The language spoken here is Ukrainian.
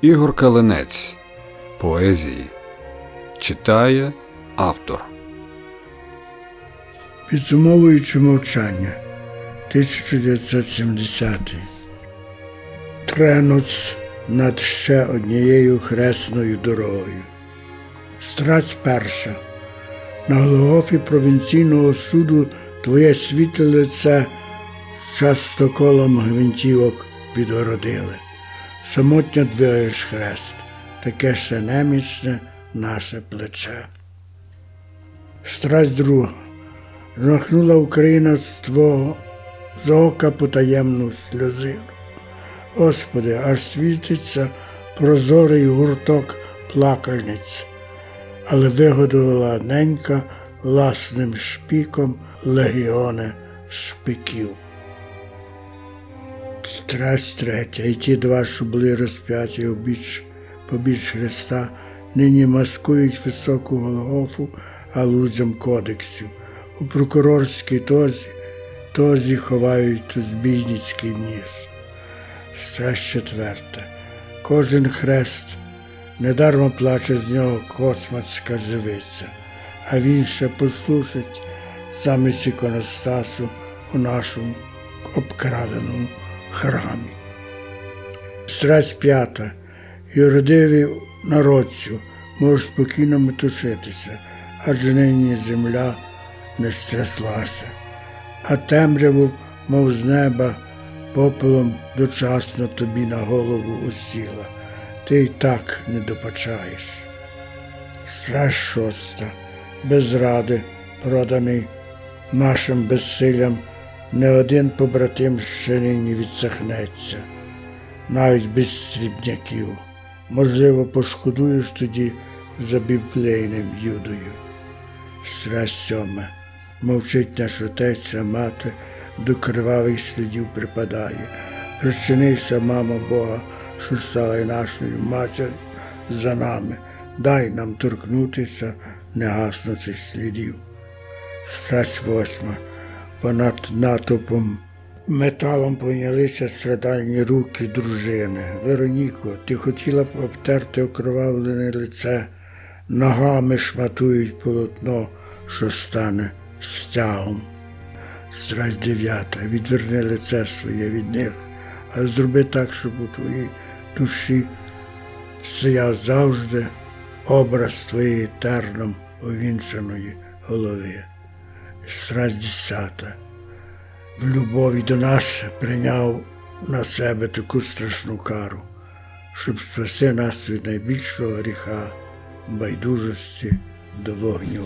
Ігор Калинець. Поезії. Читає автор. Підсумовуючи мовчання 1970 Тренуц над ще однією хресною дорогою. Страсть перша. На Голгофі провінційного суду твоє світле лице часто колом гвинтівок підгородили. Самотньо двигаєш хрест, таке ще немічне наше плече. Страсть друга. Змахнула Україна з твого з ока потаємну сльозину. Господи, аж світиться прозорий гурток плакальниць, але вигодувала ненька власним шпіком легіони шпиків. Страсть третя, і ті два, що були розп'яті обіч, побіч Христа, нині маскують високу Голгофу алузям кодексів. У прокурорській тозі, тозі ховають у збійницький ніж. Страсть четверта. Кожен хрест недарма плаче з нього космацька живиця, а він ще послушать замість іконостасу у нашому обкраденому храмі. Страсть п'ята. Юродиві народцю, можеш спокійно метушитися, адже нині земля не стряслася, а темряву, мов з неба, попелом дочасно тобі на голову усіла. Ти й так не допачаєш. Страсть шоста, без ради, проданий нашим безсиллям, не один побратим ще нині відсахнеться, навіть без срібняків. Можливо, пошкодуєш тоді за біблейним юдою. Страсть сьома. Мовчить наш отець, а мати до кривавих слідів припадає. Причинися, мамо Бога, що стала й нашою матір'ю за нами. Дай нам торкнутися негаснучих слідів. Страсть восьма. Понад натовпом металом понялися страдальні руки дружини. Вероніко, ти хотіла б обтерти окровавлене лице, ногами шматують полотно, що стане стягом. Страсть дев'ята, відверни лице своє від них, але зроби так, щоб у твоїй душі стояв завжди образ твоєї терном овінчаної голови. Страсть. В любові до нас прийняв на себе таку страшну кару, щоб спасти нас від найбільшого гріха байдужості до вогню.